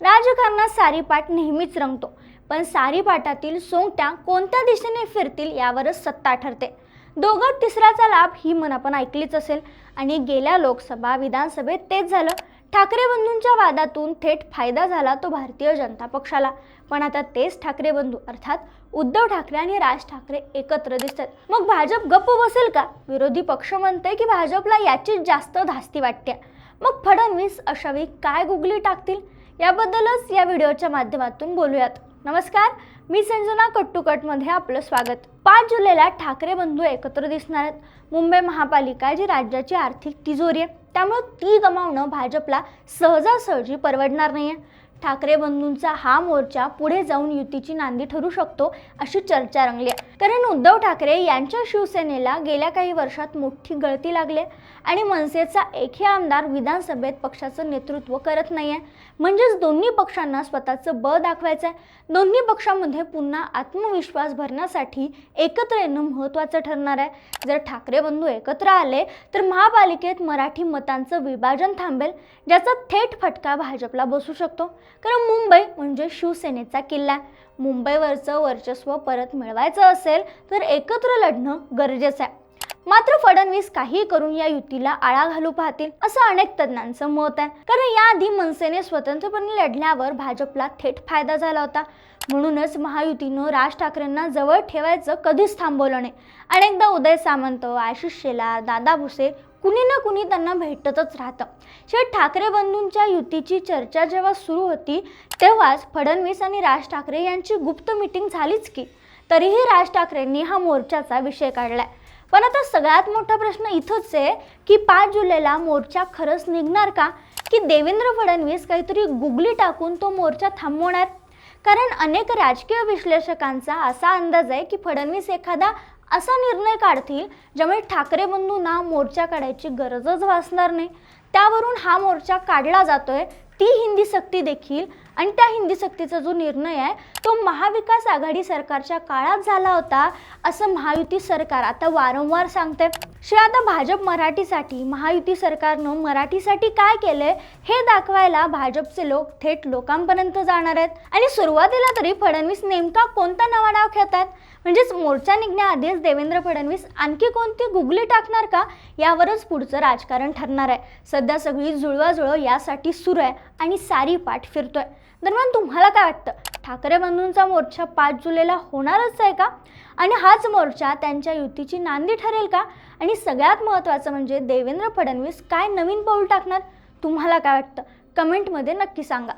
राजकारणात सारीपाट नेहमीच रंगतो पण सारीपाटातील सोंगट्या कोणत्या दिशेने फिरतील यावरच सत्ता ठरते. दोघात तिसऱ्याचा लाभ ही मन आपण ऐकलीच असेल. आणि गेल्या लोकसभा विधानसभेत तेच झालं. ठाकरे बंधूंच्या वादातून थेट फायदा झाला तो भारतीय जनता पक्षाला. पण आता तेच ठाकरे बंधू अर्थात उद्धव ठाकरे आणि राज ठाकरे एकत्र दिसतात. मग भाजप गप्प बसेल का? विरोधी पक्ष म्हणते की भाजपला याचीच जास्त धास्ती वाटते. मग फडणवीस अशावेळी काय गुगली टाकतील? याबद्दलच या व्हिडिओच्या माध्यमातून बोलूयात. नमस्कार मी संजना कट्टुकटमध्ये आपलं स्वागत. पाच जुलैला ठाकरे बंधू एकत्र दिसणार आहेत. मुंबई महापालिका जी राज्याची आर्थिक तिजोरी आहे त्यामुळे ती गमावणं भाजपला सहजासहजी परवडणार नाही आहे ठाकरे बंधूंचा हा मोर्चा पुढे जाऊन युतीची नांदी ठरू शकतो अशी चर्चा रंगली आहे. कारण उद्धव ठाकरे यांच्या शिवसेनेला गेल्या काही वर्षात मोठी गळती लागली आणि मनसेचा एकही आमदार विधानसभेत पक्षाचं नेतृत्व करत नाही आहे म्हणजेच दोन्ही पक्षांना स्वतःचं बळ दाखवायचं आहे दोन्ही पक्षामध्ये पुन्हा आत्मविश्वास भरण्यासाठी एकत्र येणं महत्त्वाचं ठरणार आहे. जर ठाकरे बंधू एकत्र आले तर महापालिकेत मराठी मतांचं विभाजन थांबेल ज्याचा थेट फटका भाजपला बसू शकतो. कारण मुंबई म्हणजे शिवसेनेचा किल्ला मुंबईवरचं वर्चस्व परत मिळवायचं असेल तर एकत्र लढणं गरजेचं आहे. मात्र फडणवीस काही करून या युतीला आळा घालू पाहतील असं अनेक तज्ज्ञांचं मत आहे. कारण याआधी मनसेने स्वतंत्रपणे लढल्यावर भाजपला थेट फायदा झाला होता. म्हणूनच महायुतीनं राज ठाकरेंना जवळ ठेवायचं कधीच थांबवलं नाही. अनेकदा उदय सामंत आशिष शेलार दादा भुसे कुणी ना कुणी त्यांना भेटतच राहतं. शेठ ठाकरे बंधूंच्या युतीची चर्चा जेव्हा सुरू होती तेव्हाच फडणवीस आणि राज ठाकरे यांची गुप्त मिटिंग झालीच की. तरीही राज ठाकरेंनी हा मोर्चाचा विषय काढलाय. पण आता सगळ्यात मोठा प्रश्न इथंच आहे की पाच जुलैला मोर्चा खरंच निघणार का? की देवेंद्र फडणवीस काहीतरी गुगली टाकून तो मोर्चा थांबवणार? कारण अनेक राजकीय विश्लेषकांचा असा अंदाज आहे की फडणवीस एखादा असा निर्णय काढतील ज्यामुळे ठाकरे बंधूंना मोर्चा काढायची गरजच भासणार नाही. त्यावरून हा मोर्चा काढला जातोय ती हिंदी सक्ती देखील आणि त्या हिंदी सक्तीचा जो निर्णय आहे तो महाविकास आघाडी सरकारच्या काळात झाला होता असं महायुती सरकार आता वारंवार सांगते शिवाय आता भाजप मराठीसाठी महायुती सरकारनं मराठीसाठी काय केलंय हे दाखवायला भाजपचे लोक थेट लोकांपर्यंत जाणार आहेत. आणि सुरुवातीला तरी फडणवीस नेमका कोणता नवा डाव खेळतात म्हणजेच मोर्चा निघण्याआधीच देवेंद्र फडणवीस आणखी कोणती गुगली टाकणार का? यावरच पुढचं राजकारण ठरणार आहे. सध्या सगळी जुळवाजुळव यासाठी सुरू आहे. आणि सारी पाठ फिरतोय. दरम्यान तुम्हाला काय वाटतं? ठाकरे बंधूंचा मोर्चा पाच जुलैला होणारच आहे का? आणि हाच मोर्चा त्यांच्या युतीची नांदी ठरेल का? आणि सगळ्यात महत्त्वाचं म्हणजे देवेंद्र फडणवीस काय नवीन पाऊल टाकणार? तुम्हाला काय वाटतं? कमेंटमध्ये नक्की सांगा.